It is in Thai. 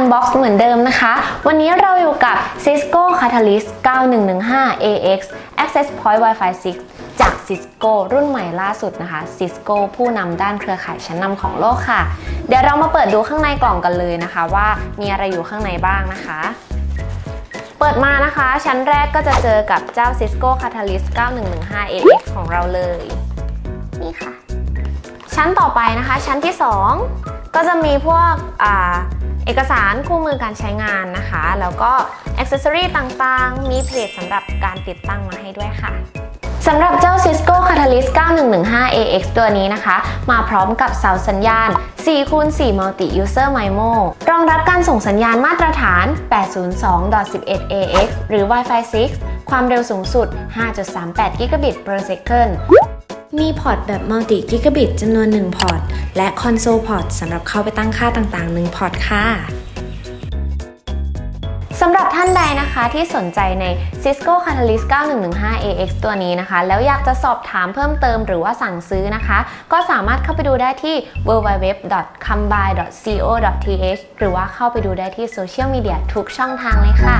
มือนเดิมนะคะ วันนี้เราอยู่กับ Cisco Catalyst 9115 AX Access Point Wi-Fi 6 จาก Cisco รุ่นใหม่ล่าสุดนะคะ Cisco ผู้นำด้านเครือข่ายชั้นนำของโลกค่ะ เดี๋ยวเรามาเปิดดูข้างในกล่องกันเลยนะคะ ว่ามีอะไรอยู่ข้างในบ้างนะคะเปิดมานะคะ ชั้นแรกก็จะเจอกับเจ้า Cisco Catalyst 9115 AX ของเราเลย นี่ค่ะ ชั้นต่อไปนะคะ ชั้นที่ 2 ก็จะมีพวกอเอกสารคู่มือการใช้งานนะคะ แล้วก็อ c เซ s ซอรีต่างๆ มีเพจสำหรับการติดตั้งมาให้ด้วยค่ะสำหรับเจ้า Cisco Catalyst 9115 AX ตัวนี้นะคะ มาพร้อมกับเสาสัญญาณ4คูณ4 Multi User MIMO รองรับการส่งสัญญาณมาตรฐาน 802.11 AX หรือ Wi-Fi 6 ความเร็วสูงสุด 5.38 Gigabit per second มีพอร์ตแบบมัลติกิกะบิตจำนวน 1 พอร์ต และคอนโซลพอร์ตสำหรับเข้าไปตั้งค่าต่างๆ 1 พอร์ตค่ะสำหรับท่านใดนะคะที่สนใจใน Cisco Catalyst 9115 AX ตัวนี้นะคะ แล้วอยากจะสอบถามเพิ่มเติมหรือว่าสั่งซื้อนะคะ ก็สามารถเข้าไปดูได้ที่ www.combine.co.th หรือว่าเข้าไปดูได้ที่โซเชียลมีเดียทุกช่องทางเลยค่ะ